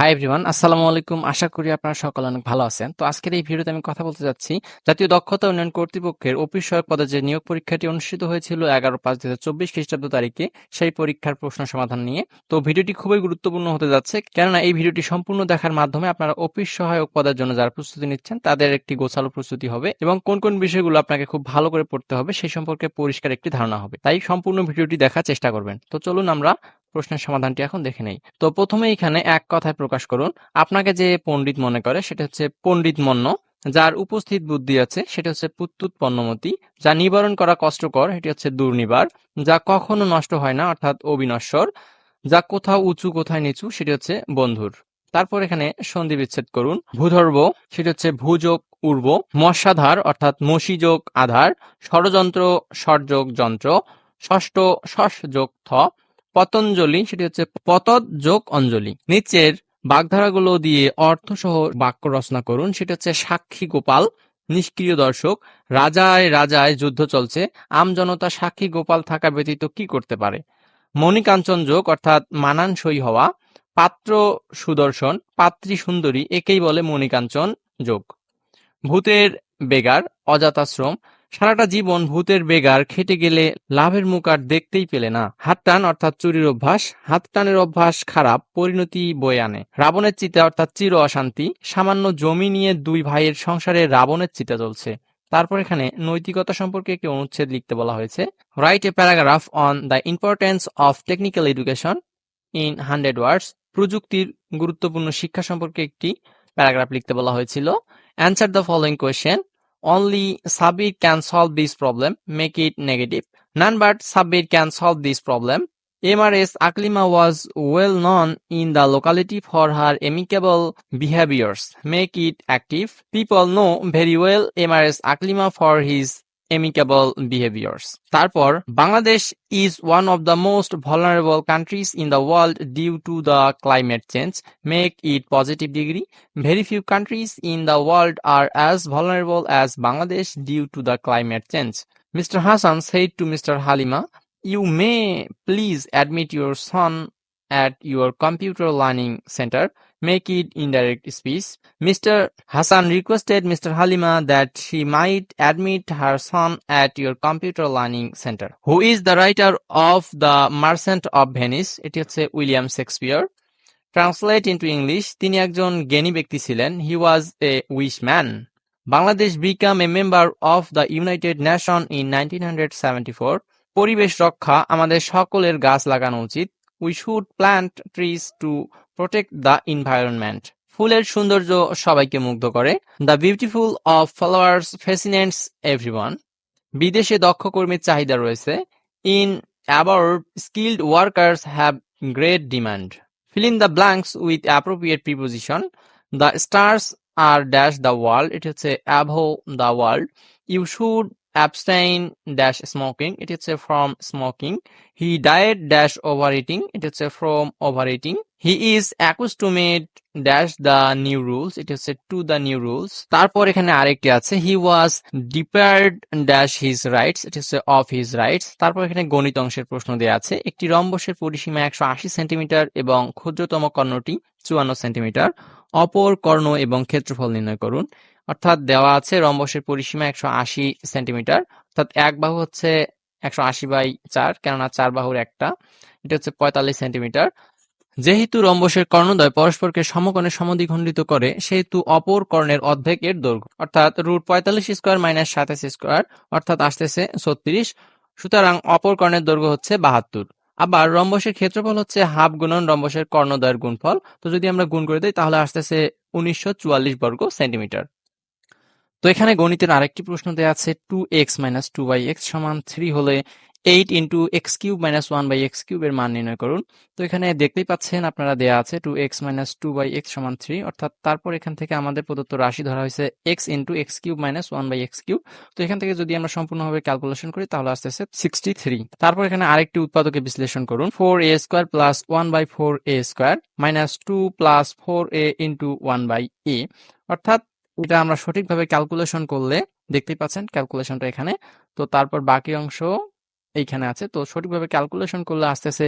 Hi everyone আসসালামু আলাইকুম আশা করি আপনারা সকলে অনেক ভালো আছেন। তো আজকের এই ভিডিওতে আমি কথা বলতে যাচ্ছি। জাতীয় দক্ষতা উন্নয়ন কর্তৃপক্ষের অফিস সহায়ক পদে যে নিয়োগ পরীক্ষাটি অনুষ্ঠিত হয়েছিল এগারো পাঁচ দুই হাজার চব্বিশ খ্রিস্টাব্দ তারিখে, সেই পরীক্ষার প্রশ্ন সমাধান নিয়ে। তো ভিডিওটি খুবই গুরুত্বপূর্ণ হতে যাচ্ছে। কেননা এই ভিডিওটি সম্পূর্ণ দেখার মাধ্যমে আপনারা অফিস সহায়ক পদের জন্য যারা প্রস্তুতি নিচ্ছেন, তাদের একটি গোছালো প্রস্তুতি হবে এবং কোন কোন বিষয়গুলো আপনাকে খুব ভালো করে পড়তে হবে সেই সম্পর্কে পরিষ্কার একটি ধারণা হবে। তাই সম্পূর্ণ ভিডিওটি দেখার চেষ্টা করবেন। তো চলুন আমরা প্রশ্নের সমাধানটি এখন দেখে নেই। তো প্রথমে এখানে এক কথায় প্রকাশ করুন। আপনাকে যে পণ্ডিত মনে করে সেটা হচ্ছে পণ্ডিত মন্য, যার উপস্থিত বুদ্ধি আছে সেটা হচ্ছে পুত্তুত যা নিবারণ করা কষ্টকর, এটি হচ্ছে দুর্নিবার, যা কখনো নষ্ট হয় না, অর্থাৎ অবিনশ্বর, যা কোথাও উঁচু, কোথায় নিচু, সেটি হচ্ছে বন্ধুর। তারপর এখানে সন্ধি বিচ্ছেদ করুন। ভূধর্ব, সেটি হচ্ছে ভূযোগ, উর্ব মশাধার অর্থাৎ মসিযোগ, আধার, ষড়যন্ত্র সরযোগ যন্ত্র, ষষ্ঠ শস যোগ থ পতঞ্জলি, সেটি হচ্ছে পতদ যোগ অঞ্জলি। নিচের বাগধারাগুলো দিয়ে অর্থসহ বাক্য রচনা করুন, সেটা হচ্ছে সাক্ষী গোপাল, নিষ্ক্রিয় দর্শক, রাজায় রাজায় যুদ্ধ চলছে আমজনতা সাক্ষী গোপাল থাকা ব্যতীত কি করতে পারে? মণিকাঞ্চন যোগ, অর্থাৎ মানানসই হওয়া, পাত্র সুদর্শন, পাত্রী সুন্দরী, একেই বলে মণিকাঞ্চন যোগ। ভূতের বেগার, অজাতাশ্রম সারাটা জীবন ভূতের বেগার খেটে গেলে লাভের মুখ আর দেখতেই পেলে না। হাত টান অর্থাৎ চুরির অভ্যাস, হাত টানের অভ্যাস খারাপ, পরিণতি বয়ে আনে। রাবণের চিতা অর্থাৎ চির অশান্তি, সামান্য জমি নিয়ে দুই ভাইয়ের সংসারে রাবণের চিতা চলছে। তারপর এখানে নৈতিকতা সম্পর্কে একটি অনুচ্ছেদ লিখতে বলা হয়েছে। Write a paragraph on the importance of technical education in hundred words প্রযুক্তির গুরুত্বপূর্ণ শিক্ষা সম্পর্কে একটি প্যারাগ্রাফ লিখতে বলা হয়েছিল। Answer the following question only Sabir can solve this problem, make it negative. None but Sabir can solve this problem. MRS Aklima was well known in the locality for her amicable behaviors. Make it active. People know very well MRS Aklima for his amicable behaviors. তারপর Bangladesh is one of the most vulnerable countries in the world due to the climate change. Make it positive degree. Very few countries in the world are as vulnerable as Bangladesh due to the climate change. Mr. Hassan said to Mr. Halima, You may please admit your son at your computer learning center. Make it indirect speech. Mr. Hassan requested Mr. Halima that she might admit her son at your computer learning center. Who is the writer of The Merchant of Venice? এটি হচ্ছে William Shakespeare translate into English তিনি একজন জ্ঞানী ব্যক্তি ছিলেন he was a wish man Bangladesh became a member of the United Nation in nineteen hundred seventy four পরিবেশ রক্ষা আমাদের সকলের গাছ লাগানো উচিত we should plant trees to protect the environment ফুলের সৌন্দর্য সবাইকে মুগ্ধ করে। The beautiful of flowers fascinates everyone বিদেশে দক্ষ কর্মীর চাহিদা রয়েছে। In about skilled workers have great demand in the blanks with appropriate preposition. The stars are dash the world. It is a above the world. You should abstain dash smoking it is from smoking he died overeating it is from overeating he is accustomed dash the new rules it is to the new rules তারপর এখানে আরেকটি আছে he was deprived dash his rights it is of his rights তারপর এখানে গণিত অংশের প্রশ্ন দেওয়া আছে একটি রম্বসের পরিসীমা একশো আশি সেন্টিমিটার এবং ক্ষুদ্রতম কর্ণটি চুয়ান্ন সেন্টিমিটার অপর কর্ণ এবং ক্ষেত্রফল নির্ণয় করুন অর্থাৎ দেওয়া আছে রম্বসের পরিসীমা একশো আশি সেন্টিমিটার, অর্থাৎ এক বাহু হচ্ছে একশো আশি বাই চার, কেননা চার বাহুর একটা, এটা হচ্ছে পঁয়তাল্লিশ সেন্টিমিটার। যেহেতু রম্বসের কর্ণদ্বয় পরস্পরকে সমকোণে সমদ্বিখণ্ডিত করে, সেহেতু অপর কর্ণের অর্ধেক এর দৈর্ঘ্য, অর্থাৎ রুট পঁয়তাল্লিশ স্কোয়ার মাইনাস সাতাশ স্কোয়ার, অর্থাৎ আসতেছে ছত্রিশ, সুতরাং অপর কর্ণের দৈর্ঘ্য হচ্ছে বাহাত্তর। আবার রম্বসের ক্ষেত্রফল হচ্ছে হাফ গুণন রম্বসের কর্ণদ্বয়ের গুণফল, তো যদি আমরা গুণ করে দিই, তাহলে আসতেছে উনিশশো চুয়াল্লিশ বর্গ সেন্টিমিটার। তো এখানে গণিতের আরেকটি প্রশ্ন দেওয়া আছে two x minus two by x সমান থ্রি হলে eight into x cube minus one by x কিউবের মান নির্ণয় করুন। তো এখানে দেখতেই পাচ্ছেন আপনারা দেওয়া আছে two x minus two by x সমান থ্রি অর্থাৎ তারপর এখান থেকে আমাদের প্রদত্ত রাশি ধরা হয়েছে x into x cube minus one by x cube তো এখান থেকে যদি আমরা সম্পূর্ণভাবে ক্যালকুলেশন করি তাহলে আসতেছে সিক্সটি থ্রি তারপর এখানে আরেকটি উৎপাদকে বিশ্লেষণ করুন four a square plus one by four a square minus two plus four a into one by a অর্থাৎ এটা আমরা সঠিকভাবে ক্যালকুলেশন করলে দেখতেই পাচ্ছেন ক্যালকুলেশনটা এখানে। তো তারপর বাকি অংশ এইখানে আছে। তো সঠিকভাবে ক্যালকুলেশন করলে আসতেছে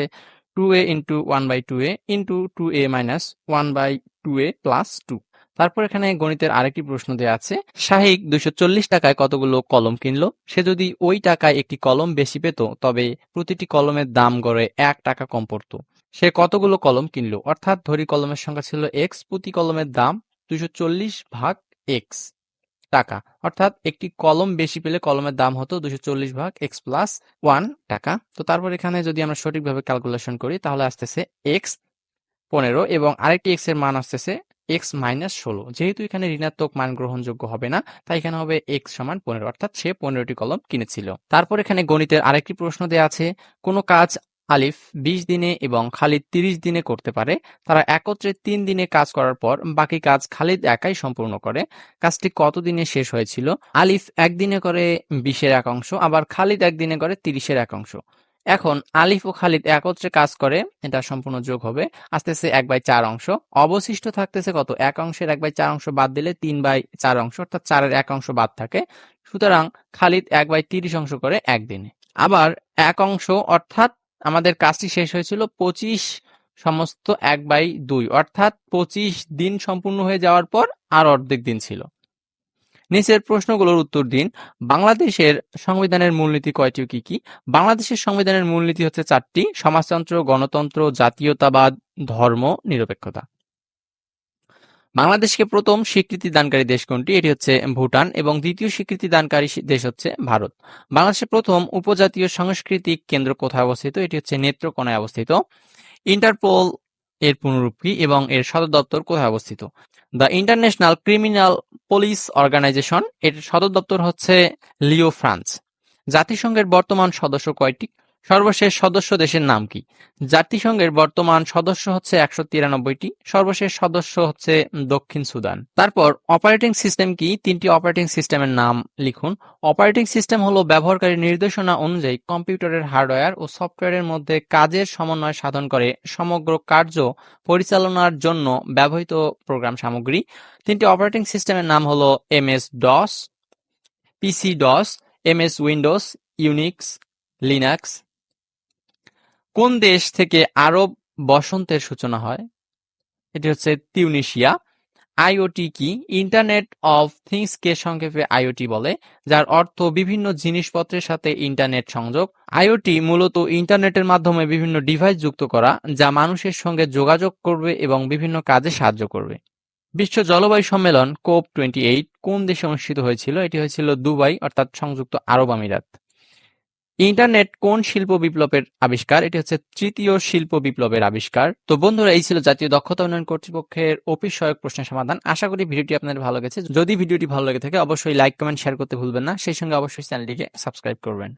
two a into one by two a into two a minus one by two a plus two তারপর এখানে গণিতের আরেকটি প্রশ্ন দেওয়া আছে। শাহিক দুইশো চল্লিশ টাকায় কতগুলো কলম কিনলো? সে যদি ওই টাকায় একটি কলম বেশি পেত, তবে প্রতিটি কলমের দাম গড়ে এক টাকা কম পড়তো। সে কতগুলো কলম কিনলো? অর্থাৎ ধরি কলমের সংখ্যা ছিল এক্স প্রতি কলমের দাম দুইশো চল্লিশ ভাগ এক্স টাকা। অর্থাৎ একটি কলম বেশি পেলে কলমের দাম হতো দুশো চল্লিশ ভাগ এক্স প্লাস ওয়ান টাকা। তো তারপর এখানে যদি আমরা সঠিকভাবে ক্যালকুলেশন করি, তাহলে আসতেছে এক্স পনেরো এবং আরেকটি এক্সের মান আসতেছে এক্স মাইনাস ষোলো। যেহেতু এখানে ঋণাত্মক মান গ্রহণযোগ্য হবে না, তাই এখানে হবে এক্স সমান পনেরো। অর্থাৎ সে পনেরোটি কলম কিনেছিল। তারপর এখানে গণিতের আরেকটি প্রশ্ন দেওয়া আছে, কোনো কাজ আলিফ বিশ দিনে এবং খালিদ তিরিশ দিনে করতে পারে। তারা একত্রে তিন দিনে কাজ করার পর বাকি কাজ খালিদ একাই সম্পূর্ণ করে। কাজটি কত দিনে শেষ হয়েছিল? আলিফ একদিনে করে বিশের এক অংশ, আবার খালিদ একদিনে করে তিরিশের এক অংশ। এখন আলিফ ও খালিদ একত্রে কাজ করে, এটা সম্পূর্ণ যোগ হবে আস্তে আস্তে এক বাই চার অংশ। অবশিষ্ট থাকতেছে কত? এক অংশের এক বাই চার অংশ বাদ দিলে তিন বাই চার অংশ, অর্থাৎ চারের এক অংশ বাদ থাকে। সুতরাং খালিদ এক বাই তিরিশ অংশ করে একদিনে। আবার এক অংশ, অর্থাৎ আমাদের কাজটি শেষ হয়েছিল পঁচিশ সমস্ত এক বাই দুই। অর্থাৎ পঁচিশ দিন সম্পূর্ণ হয়ে যাওয়ার পর আর অর্ধেক দিন ছিল। নিচের প্রশ্নগুলোর উত্তর দিন। বাংলাদেশের সংবিধানের মূলনীতি কয়টি কি কি? বাংলাদেশের সংবিধানের মূলনীতি হচ্ছে চারটি। সমাজতন্ত্র, গণতন্ত্র, জাতীয়তাবাদ, ধর্ম, নিরপেক্ষতা। বাংলাদেশকে প্রথম স্বীকৃতি দানকারী দেশ কোনটি? এটি হচ্ছে ভুটান এবং দ্বিতীয় স্বীকৃতি দানকারী দেশ হচ্ছে ভারত। বাংলাদেশের প্রথম উপজাতীয় সাংস্কৃতিক কেন্দ্র কোথায় অবস্থিত? এটি হচ্ছে নেত্রকোনায় অবস্থিত। ইন্টারপোল এর পুনরূপ কি এবং এর সদর দপ্তর কোথায় অবস্থিত? The International Criminal Police Organization, এর সদর দপ্তর হচ্ছে লিও, ফ্রান্স। জাতিসংঘের বর্তমান সদস্য কয়টি? সর্বশেষ সদস্য দেশের নাম কি? জাতিসংঘের বর্তমান সদস্য হচ্ছে একশো তিরানব্বইটি, সর্বশেষ সদস্য হচ্ছে দক্ষিণ সুদান। তারপর অপারেটিং সিস্টেম কি? তিনটি অপারেটিং সিস্টেমের নাম লিখুন। অপারেটিং সিস্টেম হলো ব্যবহারকারী নির্দেশনা অনুযায়ী কম্পিউটারের হার্ডওয়্যার ও সফটওয়্যারের মধ্যে কাজের সমন্বয় সাধন করে সমগ্র কার্য পরিচালনার জন্য ব্যবহৃত প্রোগ্রাম সামগ্রী। তিনটি অপারেটিং সিস্টেমের নাম হলো M S DOS, PC DOS M S Windows Unix, Linux কোন দেশ থেকে আরব বসন্তের সূচনা হয়? এটি হচ্ছে তিউনিশিয়া। আইওটি কি? ইন্টারনেট অফ থিংস কে সংক্ষেপে আইওটি বলে, যার অর্থ বিভিন্ন জিনিসপত্রের সাথে ইন্টারনেট সংযোগ। আইওটি মূলত ইন্টারনেটের মাধ্যমে বিভিন্ন ডিভাইস যুক্ত করা, যা মানুষের সঙ্গে যোগাযোগ করবে এবং বিভিন্ন কাজে সাহায্য করবে। বিশ্ব জলবায়ু সম্মেলন কোপ টোয়েন্টি এইট কোন দেশে অনুষ্ঠিত হয়েছিল? এটি হয়েছিল দুবাই, অর্থাৎ সংযুক্ত আরব আমিরাত। ইন্টারনেট কোন শিল্প বিপ্লবের আবিষ্কার? এটি হচ্ছে তৃতীয় শিল্প বিপ্লবের আবিষ্কার। তো বন্ধুরা, এই ছিল জাতীয় দক্ষতা উন্নয়ন কর্তৃপক্ষের অফিস সহায়ক প্রশ্নের সমাধান। আশা করি ভিডিওটি আপনাদের ভালো লেগেছে। যদি ভিডিওটি ভালো লেগে থাকে, অবশ্যই লাইক, কমেন্ট শেয়ার করতে ভুলবেন না। সেই সঙ্গে অবশ্যই চ্যানেলটিকে সাবস্ক্রাইব করবেন।